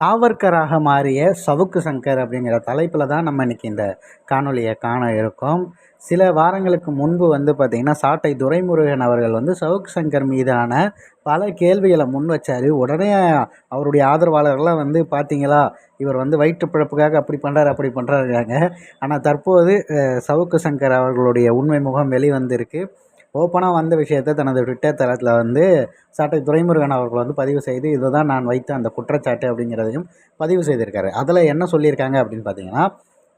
சாவர்கராக மாறிய சவுக்கு சங்கர் அப்படிங்கிற தலைப்பில் தான் நம்ம இன்றைக்கி இந்த காணொலியை காண இருக்கோம். சில வாரங்களுக்கு முன்பு வந்து பார்த்திங்கன்னா சாட்டை துரைமுருகன் அவர்கள் வந்து சவுக்கு சங்கர் மீதான பல கேள்விகளை முன் வச்சார். உடனே அவருடைய ஆதரவாளர்கள்லாம் வந்து பார்த்தீங்களா இவர் வந்து வயிற்று பிழப்புக்காக அப்படி பண்ணுறாரு அப்படி பண்ணுறாருக்காங்க ஆனால் தற்போது சவுக்கு சங்கர் அவர்களுடைய உண்மை முகம் வெளிவந்திருக்கு. ஓப்பனாக வந்த விஷயத்தை தனது ட்விட்டர் தளத்தில் வந்து சாட்டை துரைமுருகன் அவர்கள் வந்து பதிவு செய்து இதுதான் நான் வைத்த அந்த குற்றச்சாட்டு அப்படிங்கிறதையும் பதிவு செய்திருக்காரு. அதில் என்ன சொல்லியிருக்காங்க அப்படின்னு பார்த்தீங்கன்னா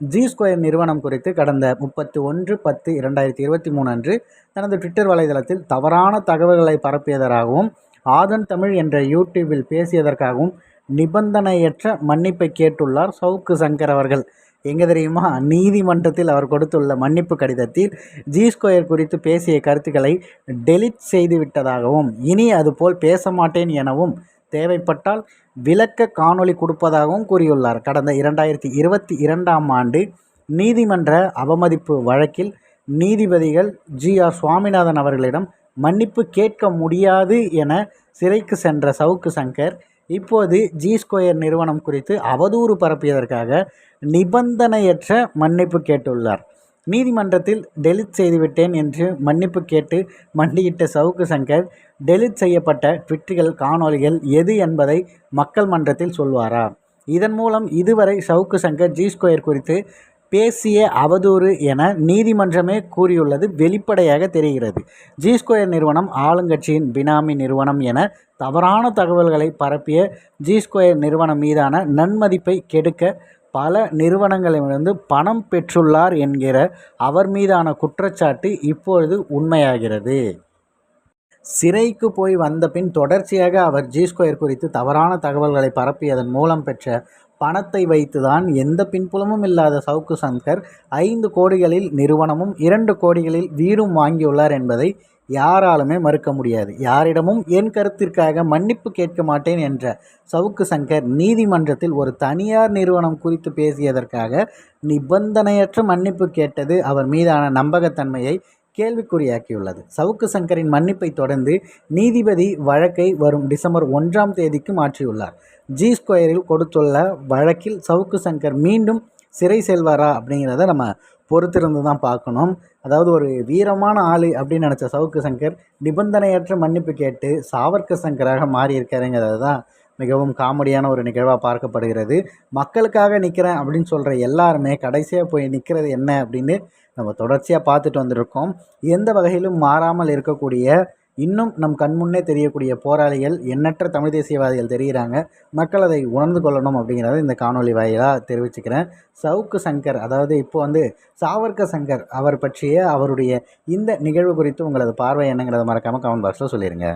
ஜி ஸ்கொயர் நிறுவனம் குறித்து கடந்த முப்பத்தி ஒன்று பத்து இரண்டாயிரத்தி இருபத்தி மூணு அன்று தனது ட்விட்டர் வலைதளத்தில் தவறான தகவல்களை பரப்பியதற்காகவும் ஆதன் தமிழ் என்ற யூடியூபில் பேசியதற்காகவும் நிபந்தனையற்ற மன்னிப்பை கேட்டுள்ளார் சவுக்கு சங்கர் அவர்கள். எங்கே தெரியுமா? நீதிமன்றத்தில் அவர் கொடுத்துள்ள மன்னிப்பு கடிதத்தில் ஜி ஸ்கொயர் குறித்து பேசிய கருத்துக்களை டெலிட் செய்துவிட்டதாகவும் இனி அதுபோல் பேச மாட்டேன் எனவும் தேவைப்பட்டால் விளக்க காணொளி கொடுப்பதாகவும் கூறியுள்ளார். கடந்த இரண்டாயிரத்தி இருபத்தி இரண்டாம் ஆண்டு நீதிமன்ற அவமதிப்பு வழக்கில் நீதிபதிகள் ஜி ஆர் சுவாமிநாதன் அவர்களிடம் மன்னிப்பு கேட்க முடியாது என சிறைக்கு சென்ற சவுக்கு சங்கர் இப்போது ஜி ஸ்கொயர் நிறுவனம் குறித்து அவதூறு பரப்பியதற்காக நிபந்தனையற்ற மன்னிப்பு கேட்டுள்ளார். நீதிமன்றத்தில் டெலிட் செய்துவிட்டேன் என்று மன்னிப்பு கேட்டு மண்டியிட்ட சவுக்கு சங்கர் டெலிட் செய்யப்பட்ட ட்விட்டுகள் காணொலிகள் எது என்பதை மக்கள் மன்றத்தில் சொல்வாரா? இதன் மூலம் இதுவரை சவுக்கு சங்கர் ஜி ஸ்கொயர் குறித்து பேசிய அவதூறு என நீதிமன்றமே கூறியுள்ளது. வெளிப்படையாக தெரிகிறது. ஜி ஸ்கொயர் நிறுவனம் ஆளுங்கட்சியின் பினாமி நிறுவனம் என தவறான தகவல்களை பரப்பிய ஜி ஸ்கொயர் நிறுவனம் மீதான நன்மதிப்பை கெடுக்க பல நிறுவனங்களிலிருந்து பணம் பெற்றுள்ளார் என்கிற அவர் மீதான குற்றச்சாட்டு இப்பொழுது உண்மையாகிறது. சிறைக்கு போய் வந்த பின் தொடர்ச்சியாக அவர் ஜி ஸ்கொயர் குறித்து தவறான தகவல்களை பரப்பியதன் மூலம் பெற்ற பணத்தை வைத்துதான் எந்த பின்புலமும் இல்லாத சவுக்கு சங்கர் ஐந்து கோடிகளில் நிறுவனமும் இரண்டு கோடிகளில் வீடும் வாங்கியுள்ளார் என்பதை யாராலுமே மறுக்க முடியாது. யாரிடமும் என் கருத்திற்காக மன்னிப்பு கேட்க மாட்டேன் என்ற சவுக்கு சங்கர் நீதிமன்றத்தில் ஒரு தனியார் நிறுவனம் குறித்து பேசியதற்காக நிபந்தனையற்ற மன்னிப்பு கேட்டது அவர் மீதான நம்பகத்தன்மையை கேள்விக்குறியாக்கியுள்ளது. சவுக்கு சங்கரின் மன்னிப்பை தொடர்ந்து நீதிபதி வழக்கை வரும் டிசம்பர் ஒன்றாம் தேதிக்கு மாற்றியுள்ளார். ஜி ஸ்கொயரில் கொடுத்துள்ள வழக்கில் சவுக்கு சங்கர் மீண்டும் சிறை செல்வாரா அப்படிங்கிறத நம்ம பொறுத்திருந்து தான் பார்க்கணும். அதாவது ஒரு வீரமான ஆள் அப்படின்னு நினச்ச சவுக்கு சங்கர் நிபந்தனையற்ற மன்னிப்பு கேட்டு சாவர்க்க சங்கராக மாறியிருக்காருங்கிறது தான் மிகவும் காமெடியான ஒரு நிகழ்வாக பார்க்கப்படுகிறது. மக்களுக்காக நிற்கிறேன் அப்படின்னு சொல்கிற எல்லாருமே கடைசியாக போய் நிற்கிறது என்ன அப்படின்னு நம்ம தொடர்ச்சியாக பார்த்துட்டு வந்திருக்கோம். எந்த வகையிலும் மாறாமல் இருக்கக்கூடிய இன்னும் நம் கண்முன்னே தெரியக்கூடிய போராளிகள் எண்ணற்ற தமிழ் தேசியவாதிகள் தெரிகிறாங்க. மக்கள் அதை உணர்ந்து கொள்ளணும் அப்படிங்கிறத இந்த காணொலி வாயிலாக தெரிவிச்சுக்கிறேன். சவுக்கு சங்கர் அதாவது இப்போ வந்து சாவர்க்க சங்கர் அவர் பற்றிய அவருடைய இந்த நிகழ்வு குறித்து உங்களது பார்வை என்னங்கிறத மறக்காமல் கமெண்ட் பாக்ஸில் சொல்லிடுங்க